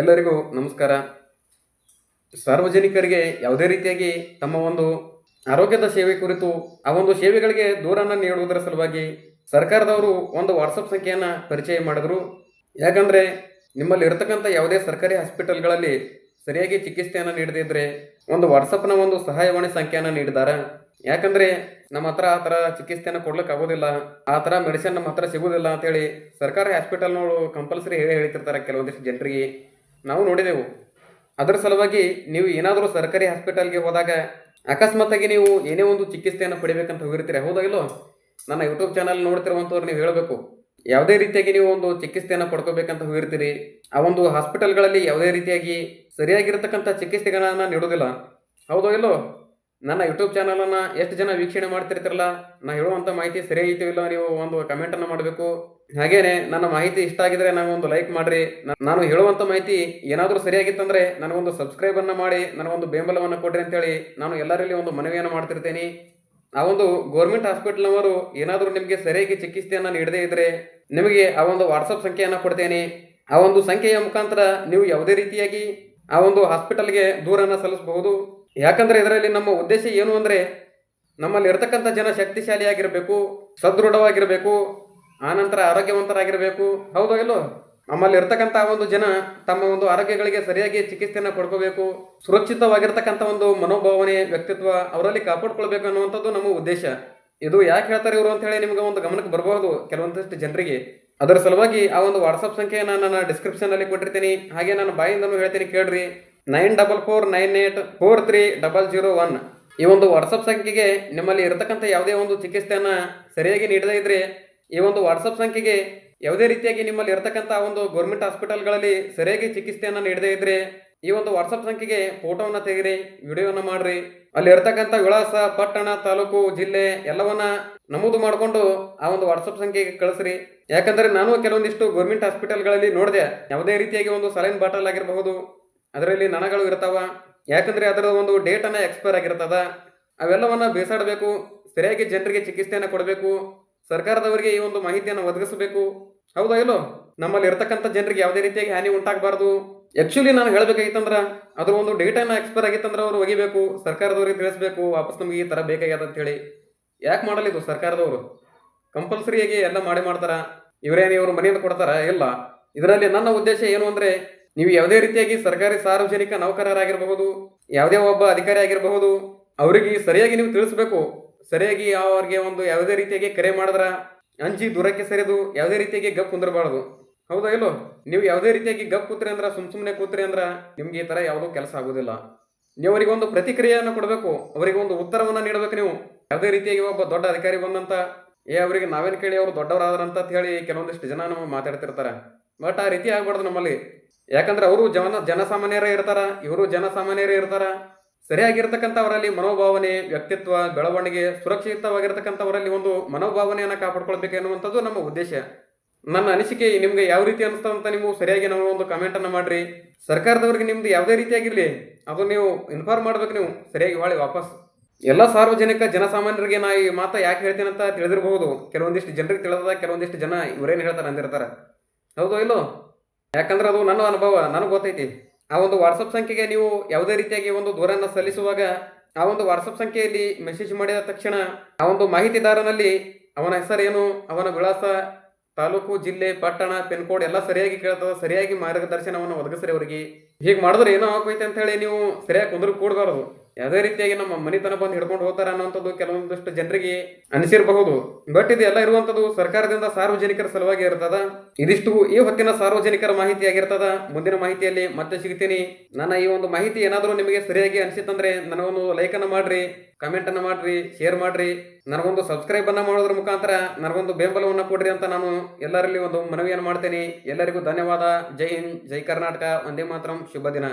ಎಲ್ಲರಿಗೂ ನಮಸ್ಕಾರ. ಸಾರ್ವಜನಿಕರಿಗೆ ಯಾವುದೇ ರೀತಿಯಾಗಿ ತಮ್ಮ ಒಂದು ಆರೋಗ್ಯದ ಸೇವೆ ಕುರಿತು, ಆ ಒಂದು ಸೇವೆಗಳಿಗೆ ದೂರನ್ನು ನೀಡುವುದರ ಸಲುವಾಗಿ ಸರ್ಕಾರದವರು ಒಂದು ವಾಟ್ಸಪ್ ಸಂಖ್ಯೆಯನ್ನು ಪರಿಚಯ ಮಾಡಿದ್ರು. ಯಾಕಂದರೆ ನಿಮ್ಮಲ್ಲಿ ಇರತಕ್ಕಂಥ ಯಾವುದೇ ಸರ್ಕಾರಿ ಹಾಸ್ಪಿಟಲ್ಗಳಲ್ಲಿ ಸರಿಯಾಗಿ ಚಿಕಿತ್ಸೆಯನ್ನು ನೀಡದಿದ್ದರೆ ಒಂದು ವಾಟ್ಸಪ್ನ ಒಂದು ಸಹಾಯವಾಣಿ ಸಂಖ್ಯೆಯನ್ನು ನೀಡಿದ್ದಾರೆ. ಯಾಕಂದರೆ ನಮ್ಮ ಹತ್ರ ಆ ಥರ ಚಿಕಿತ್ಸೆಯನ್ನು ಕೊಡ್ಲಿಕ್ಕೆ ಆಗೋದಿಲ್ಲ, ಆ ಥರ ಮೆಡಿಸಿನ್ ನಮ್ಮ ಹತ್ರ ಸಿಗೋದಿಲ್ಲ ಅಂತೇಳಿ ಸರ್ಕಾರಿ ಹಾಸ್ಪಿಟಲ್ನವರು ಕಂಪಲ್ಸರಿ ಹೇಳಿ ಹೇಳ್ತಿರ್ತಾರೆ ಕೆಲವೊಂದಿಷ್ಟು ಜನರಿಗೆ. ನಾವು ನೋಡಿದೆವು. ಅದರ ಸಲುವಾಗಿ ನೀವು ಏನಾದರೂ ಸರ್ಕಾರಿ ಹಾಸ್ಪಿಟಲ್ಗೆ ಹೋದಾಗ ಅಕಸ್ಮಾತಾಗಿ ನೀವು ಏನೇ ಒಂದು ಚಿಕಿತ್ಸೆಯನ್ನು ಪಡಿಬೇಕಂತ ಹೋಗಿರ್ತೀರಿ, ಹೌದಾ ಇಲ್ಲೋ? ನನ್ನ ಯೂಟ್ಯೂಬ್ ಚಾನಲ್ ನೋಡ್ತಿರುವಂಥವ್ರು ನೀವು ಹೇಳಬೇಕು. ಯಾವುದೇ ರೀತಿಯಾಗಿ ನೀವು ಒಂದು ಚಿಕಿತ್ಸೆಯನ್ನು ಪಡ್ಕೋಬೇಕಂತ ಹೋಗಿರ್ತೀರಿ, ಆ ಒಂದು ಹಾಸ್ಪಿಟಲ್ಗಳಲ್ಲಿ ಯಾವುದೇ ರೀತಿಯಾಗಿ ಸರಿಯಾಗಿರ್ತಕ್ಕಂಥ ಚಿಕಿತ್ಸೆಗಳನ್ನು ನೀಡೋದಿಲ್ಲ ಹೌದೋ ಇಲ್ಲೋ? ನನ್ನ ಯೂಟ್ಯೂಬ್ ಚಾನಲನ್ನು ಎಷ್ಟು ಜನ ವೀಕ್ಷಣೆ ಮಾಡ್ತಿರ್ತಿರಲ್ಲ ನಾನು ಹೇಳುವಂಥ ಮಾಹಿತಿ ಸರಿಯಾಗಿತ್ತು ಇಲ್ಲ ನೀವು ಒಂದು ಕಮೆಂಟನ್ನು ಮಾಡಬೇಕು. ಹಾಗೇನೆ, ನನ್ನ ಮಾಹಿತಿ ಇಷ್ಟ ಆಗಿದ್ರೆ ನನಗೊಂದು ಲೈಕ್ ಮಾಡಿರಿ. ನಾನು ಹೇಳುವಂಥ ಮಾಹಿತಿ ಏನಾದರೂ ಸರಿಯಾಗಿತ್ತಂದರೆ ನನಗೊಂದು ಸಬ್ಸ್ಕ್ರೈಬನ್ನು ಮಾಡಿ, ನನಗೊಂದು ಬೆಂಬಲವನ್ನು ಕೊಡ್ರಿ ಅಂತೇಳಿ ನಾನು ಎಲ್ಲರಲ್ಲಿ ಒಂದು ಮನವಿಯನ್ನು ಮಾಡ್ತಿರ್ತೇನೆ. ಆ ಒಂದು ಗೌರ್ಮೆಂಟ್ ಹಾಸ್ಪಿಟಲ್ನವರು ಏನಾದರೂ ನಿಮಗೆ ಸರಿಯಾಗಿ ಚಿಕಿತ್ಸೆಯನ್ನು ನೀಡದೇ ಇದ್ದರೆ ನಿಮಗೆ ಆ ಒಂದು ವಾಟ್ಸಪ್ ಸಂಖ್ಯೆಯನ್ನು ಕೊಡ್ತೇನೆ. ಆ ಒಂದು ಸಂಖ್ಯೆಯ ಮುಖಾಂತರ ನೀವು ಯಾವುದೇ ರೀತಿಯಾಗಿ ಆ ಒಂದು ಹಾಸ್ಪಿಟಲ್ಗೆ ದೂರನ್ನು ಸಲ್ಲಿಸಬಹುದು. ಯಾಕಂದ್ರೆ ಇದರಲ್ಲಿ ನಮ್ಮ ಉದ್ದೇಶ ಏನು ಅಂದ್ರೆ ನಮ್ಮಲ್ಲಿ ಇರತಕ್ಕಂಥ ಜನ ಶಕ್ತಿಶಾಲಿಯಾಗಿರಬೇಕು, ಸದೃಢವಾಗಿರಬೇಕು, ಆನಂತರ ಆರೋಗ್ಯವಂತರಾಗಿರಬೇಕು. ಹೌದೋ ಇಲ್ಲೋ ನಮ್ಮಲ್ಲಿ ಇರ್ತಕ್ಕಂಥ ಒಂದು ಜನ ತಮ್ಮ ಒಂದು ಆರೋಗ್ಯಗಳಿಗೆ ಸರಿಯಾಗಿ ಚಿಕಿತ್ಸೆಯನ್ನು ಪಡ್ಕೋಬೇಕು ಸುರಕ್ಷಿತವಾಗಿರ್ತಕ್ಕಂಥ ಒಂದು ಮನೋಭಾವನೆ, ವ್ಯಕ್ತಿತ್ವ ಅವರಲ್ಲಿ ಕಾಪಾಡ್ಕೊಳ್ಬೇಕು ಅನ್ನುವಂಥದ್ದು ನಮ್ಮ ಉದ್ದೇಶ. ಇದು ಯಾಕೆ ಹೇಳ್ತಾರೆ ಇವರು ಅಂತ ಹೇಳಿ ನಿಮ್ಗೆ ಒಂದು ಗಮನಕ್ಕೆ ಬರಬಹುದು ಕೆಲವೊಂದಿಷ್ಟು ಜನರಿಗೆ. ಅದರ ಸಲುವಾಗಿ ಆ ಒಂದು ವಾಟ್ಸಪ್ ಸಂಖ್ಯೆಯನ್ನು ನಾನು ಡಿಸ್ಕ್ರಿಪ್ಷನ್ ಅಲ್ಲಿ ಕೊಟ್ಟಿರ್ತೀನಿ. ಹಾಗೆ ನಾನು ಬಾಯಿಂದನೂ ಹೇಳ್ತೀನಿ ಕೇಳ್ರಿ. Nine double four nine eight four three double zero one. ಈ ಒಂದು ವಾಟ್ಸಪ್ ಸಂಖ್ಯೆಗೆ ನಿಮ್ಮಲ್ಲಿ ಇರತಕ್ಕಂಥ ಯಾವುದೇ ಒಂದು ಚಿಕಿತ್ಸೆಯನ್ನು ಸರಿಯಾಗಿ ನೀಡದೇ ಇದ್ರೆ ಈ ಒಂದು ವಾಟ್ಸಪ್ ಸಂಖ್ಯೆಗೆ ಯಾವುದೇ ರೀತಿಯಾಗಿ ನಿಮ್ಮಲ್ಲಿ ಇರತಕ್ಕಂಥ ಒಂದು ಗೌರ್ಮೆಂಟ್ ಹಾಸ್ಪಿಟಲ್ಗಳಲ್ಲಿ ಸರಿಯಾಗಿ ಚಿಕಿತ್ಸೆಯನ್ನು ನೀಡದೇ ಇದ್ದರೆ ಈ ಒಂದು ವಾಟ್ಸಪ್ ಸಂಖ್ಯೆಗೆ ಫೋಟೋವನ್ನು ತೆಗೀರಿ ವಿಡಿಯೋವನ್ನು ಮಾಡ್ರಿ. ಅಲ್ಲಿ ಇರತಕ್ಕಂಥ ವಿಳಾಸ, ಪಟ್ಟಣ, ತಾಲೂಕು, ಜಿಲ್ಲೆ ಎಲ್ಲವನ್ನ ನಮೂದು ಮಾಡಿಕೊಂಡು ಆ ಒಂದು ವಾಟ್ಸಪ್ ಸಂಖ್ಯೆಗೆ ಕಳಿಸ್ರಿ. ಯಾಕಂದ್ರೆ ನಾನು ಕೆಲವೊಂದಿಷ್ಟು ಗೌರ್ಮೆಂಟ್ ಹಾಸ್ಪಿಟಲ್ಗಳಲ್ಲಿ ನೋಡಿದೆ. ಯಾವುದೇ ರೀತಿಯಾಗಿ ಒಂದು ಸಲೈನ್ ಬಾಟಲ್ ಆಗಿರಬಹುದು ಅದರಲ್ಲಿ ನಣಗಳು ಇರ್ತಾವ. ಯಾಕಂದ್ರೆ ಅದರ ಒಂದು ಡೇಟ್ ಅನ್ನ ಎಕ್ಸ್ಪೈರ್ ಆಗಿರ್ತದ. ಅವೆಲ್ಲವನ್ನ ಬೇಸಾಡಬೇಕು, ಸರಿಯಾಗಿ ಜನರಿಗೆ ಚಿಕಿತ್ಸೆಯನ್ನು ಕೊಡಬೇಕು, ಸರ್ಕಾರದವರಿಗೆ ಈ ಒಂದು ಮಾಹಿತಿಯನ್ನು ಒದಗಿಸಬೇಕು. ಹೌದಾ ಇಲ್ಲೋ? ನಮ್ಮಲ್ಲಿ ಇರ್ತಕ್ಕಂಥ ಜನರಿಗೆ ಯಾವುದೇ ರೀತಿಯಾಗಿ ಹಾನಿ ಉಂಟಾಗಬಾರ್ದು. ಆ್ಯಕ್ಚುಲಿ ನಾನು ಹೇಳಬೇಕಾಗಿತ್ತಂದ್ರೆ, ಅದ್ರ ಒಂದು ಡೇಟನ್ನ ಎಕ್ಸ್ಪೈರ್ ಆಗಿತ್ತಂದ್ರೆ ಅವರು ಒಗಿಬೇಕು, ಸರ್ಕಾರದವರಿಗೆ ತಿಳಿಸ್ಬೇಕು, ವಾಪಸ್ ನಮಗೆ ಈ ಥರ ಬೇಕಾಗ್ಯದ ಅಂತ ಹೇಳಿ. ಯಾಕೆ ಮಾಡಲಿ ಇದು ಸರ್ಕಾರದವರು? ಕಂಪಲ್ಸರಿಯಾಗಿ ಎಲ್ಲ ಮಾಡಿ ಮಾಡ್ತಾರ. ಇವರೇನು ಇವರು ಮನೆಯಿಂದ ಕೊಡ್ತಾರ? ಇಲ್ಲ. ಇದರಲ್ಲಿ ನನ್ನ ಉದ್ದೇಶ ಏನು ಅಂದ್ರೆ ನೀವು ಯಾವುದೇ ರೀತಿಯಾಗಿ ಸರ್ಕಾರಿ ಸಾರ್ವಜನಿಕ ನೌಕರರಾಗಿರಬಹುದು, ಯಾವುದೇ ಒಬ್ಬ ಅಧಿಕಾರಿ ಆಗಿರಬಹುದು ಅವರಿಗೆ ಸರಿಯಾಗಿ ನೀವು ತಿಳಿಸ್ಬೇಕು. ಸರಿಯಾಗಿ ಅವ್ರಿಗೆ ಒಂದು ಯಾವುದೇ ರೀತಿಯಾಗಿ ಕರೆ ಮಾಡಿದ್ರ ಅಂಜಿ ದೂರಕ್ಕೆ ಸರಿದು ಯಾವುದೇ ರೀತಿಯಾಗಿ ಗಪ್ ಕುಂದಿರಬಾರ್ದು. ಹೌದಾ ಇಲ್ಲೋ? ನೀವು ಯಾವುದೇ ರೀತಿಯಾಗಿ ಗಪ್ ಕೂತ್ರಿ ಅಂದ್ರೆ, ಸುಮ್ ಸುಮ್ಮನೆ ಕೂತ್ರಿ ಅಂದ್ರೆ ನಿಮ್ಗೆ ಈ ತರ ಯಾವುದೂ ಕೆಲಸ ಆಗೋದಿಲ್ಲ. ನೀವು ಅವರಿಗೆ ಒಂದು ಪ್ರತಿಕ್ರಿಯೆಯನ್ನು ಕೊಡಬೇಕು, ಅವರಿಗೆ ಒಂದು ಉತ್ತರವನ್ನು ನೀಡಬೇಕು ನೀವು. ಯಾವುದೇ ರೀತಿಯಾಗಿ ಒಬ್ಬ ದೊಡ್ಡ ಅಧಿಕಾರಿ ಬಂದಂತ, ಏ ಅವರಿಗೆ ನಾವೇನು ಕೇಳಿ ಅವರು ದೊಡ್ಡವರಾದ್ರಂತ ಹೇಳಿ ಕೆಲವೊಂದಿಷ್ಟು ಜನ ನಮ್ಮ ಮಾತಾಡ್ತಿರ್ತಾರೆ. ಬಟ್ ಆ ರೀತಿ ಆಗ್ಬಾರ್ದು ನಮ್ಮಲ್ಲಿ. ಯಾಕಂದ್ರೆ ಅವರು ಜನ ಜನಸಾಮಾನ್ಯರೇ ಇರ್ತಾರ, ಇವರು ಜನಸಾಮಾನ್ಯರೇ ಇರ್ತಾರ. ಸರಿಯಾಗಿರ್ತಕ್ಕಂಥವರಲ್ಲಿ ಮನೋಭಾವನೆ, ವ್ಯಕ್ತಿತ್ವ, ಬೆಳವಣಿಗೆ, ಸುರಕ್ಷಿತವಾಗಿರ್ತಕ್ಕಂಥವರಲ್ಲಿ ಒಂದು ಮನೋಭಾವನೆಯನ್ನು ಕಾಪಾಡ್ಕೊಳ್ಬೇಕು ಎನ್ನುವಂಥದ್ದು ನಮ್ಮ ಉದ್ದೇಶ. ನನ್ನ ಅನಿಸಿಕೆ ನಿಮ್ಗೆ ಯಾವ ರೀತಿ ಅನಿಸ್ತಾವ ಅಂತ ನೀವು ಸರಿಯಾಗಿ ನಾವು ಒಂದು ಕಮೆಂಟ್ ಅನ್ನು ಮಾಡ್ರಿ. ಸರ್ಕಾರದವ್ರಿಗೆ ನಿಮ್ದು ಯಾವುದೇ ರೀತಿಯಾಗಿರ್ಲಿ ಅದು ನೀವು ಇನ್ಫಾರ್ಮ್ ಮಾಡ್ಬೇಕು ನೀವು, ಸರಿಯಾಗಿ ಹೊಳಿ ವಾಪಸ್. ಎಲ್ಲ ಸಾರ್ವಜನಿಕ ಜನಸಾಮಾನ್ಯರಿಗೆ ನಾ ಈ ಮಾತಾ ಯಾಕೆ ಹೇಳ್ತೀನಿ ಅಂತ ತಿಳಿದಿರಬಹುದು. ಕೆಲವೊಂದಿಷ್ಟು ಜನರಿಗೆ ತಿಳಿದ ಕೆಲವೊಂದಿಷ್ಟು ಜನ ಇವರೇನು ಹೇಳ್ತಾರೆ ಅಂದಿರ್ತಾರೆ. ಹೌದು ಇಲ್ಲೋ? ಯಾಕಂದ್ರೆ ಅದು ನನ್ನ ಅನುಭವ, ನನಗೆ ಗೊತ್ತೈತಿ. ಆ ಒಂದು ವಾಟ್ಸಪ್ ಸಂಖ್ಯೆಗೆ ನೀವು ಯಾವುದೇ ರೀತಿಯಾಗಿ ಒಂದು ದೂರನ್ನು ಸಲ್ಲಿಸುವಾಗ, ಆ ಒಂದು ವಾಟ್ಸಪ್ ಸಂಖ್ಯೆಯಲ್ಲಿ ಮೆಸೇಜ್ ಮಾಡಿದ ತಕ್ಷಣ ಆ ಒಂದು ಮಾಹಿತಿದಾರನಲ್ಲಿ ಅವನ ಹೆಸರೇನು, ಅವನ ವಿಳಾಸ, ತಾಲೂಕು, ಜಿಲ್ಲೆ, ಪಟ್ಟಣ, ಪಿನ್ ಕೋಡ್ ಎಲ್ಲ ಸರಿಯಾಗಿ ಕೇಳ್ತದ, ಸರಿಯಾಗಿ ಮಾರ್ಗದರ್ಶನವನ್ನು ಒದಗಿಸ್ರಿ ಅವರಿಗೆ. ಹೀಗೆ ಮಾಡಿದ್ರೆ ಏನೋ ಆಗೋಯ್ತು ಅಂತ ಹೇಳಿ ನೀವು ಸರಿಯಾಗಿ ಕುಂದ್ರ ಕೂಡಬಾರದು. ಯಾವುದೇ ರೀತಿಯಾಗಿ ನಮ್ಮ ಮನಿತನ ಬಂದು ಹಿಡ್ಕೊಂಡು ಹೋಗ್ತಾರೆ ಅನ್ನೋಂಥದ್ದು ಕೆಲವೊಂದಷ್ಟು ಜನರಿಗೆ ಅನಿಸಿರಬಹುದು. ಬಟ್ ಇದು ಎಲ್ಲ ಇರುವಂತದ್ದು ಸರ್ಕಾರದಿಂದ ಸಾರ್ವಜನಿಕರ ಸಲುವಾಗಿ ಇರ್ತದ. ಇದಿಷ್ಟು ಈ ಹೊತ್ತಿನ ಸಾರ್ವಜನಿಕರ ಮಾಹಿತಿ ಆಗಿರ್ತದ. ಮುಂದಿನ ಮಾಹಿತಿಯಲ್ಲಿ ಮತ್ತೆ ಸಿಗ್ತೀನಿ. ನನ್ನ ಈ ಒಂದು ಮಾಹಿತಿ ಏನಾದರೂ ನಿಮಗೆ ಸರಿಯಾಗಿ ಅನಿಸಿತ್ತಂದ್ರೆ ನನಗೊಂದು ಲೈಕ್ ಅನ್ನ ಮಾಡ್ರಿ ಕಮೆಂಟ್ ಅನ್ನ ಮಾಡ್ರಿ ಶೇರ್ ಮಾಡ್ರಿ. ನನಗೊಂದು ಸಬ್ಸ್ಕ್ರೈಬ್ ಅನ್ನ ಮಾಡೋದ್ರ ಮುಖಾಂತರ ನನಗೊಂದು ಬೆಂಬಲವನ್ನ ಕೊಡ್ರಿ ಅಂತ ನಾನು ಎಲ್ಲರಲ್ಲಿ ಒಂದು ಮನವಿಯನ್ನು ಮಾಡ್ತೇನೆ. ಎಲ್ಲರಿಗೂ ಧನ್ಯವಾದ. ಜೈ ಹಿಂದ್, ಜೈ ಕರ್ನಾಟಕ. ಒಂದೇ ಮಾತ್ರ. ಶುಭ ದಿನ.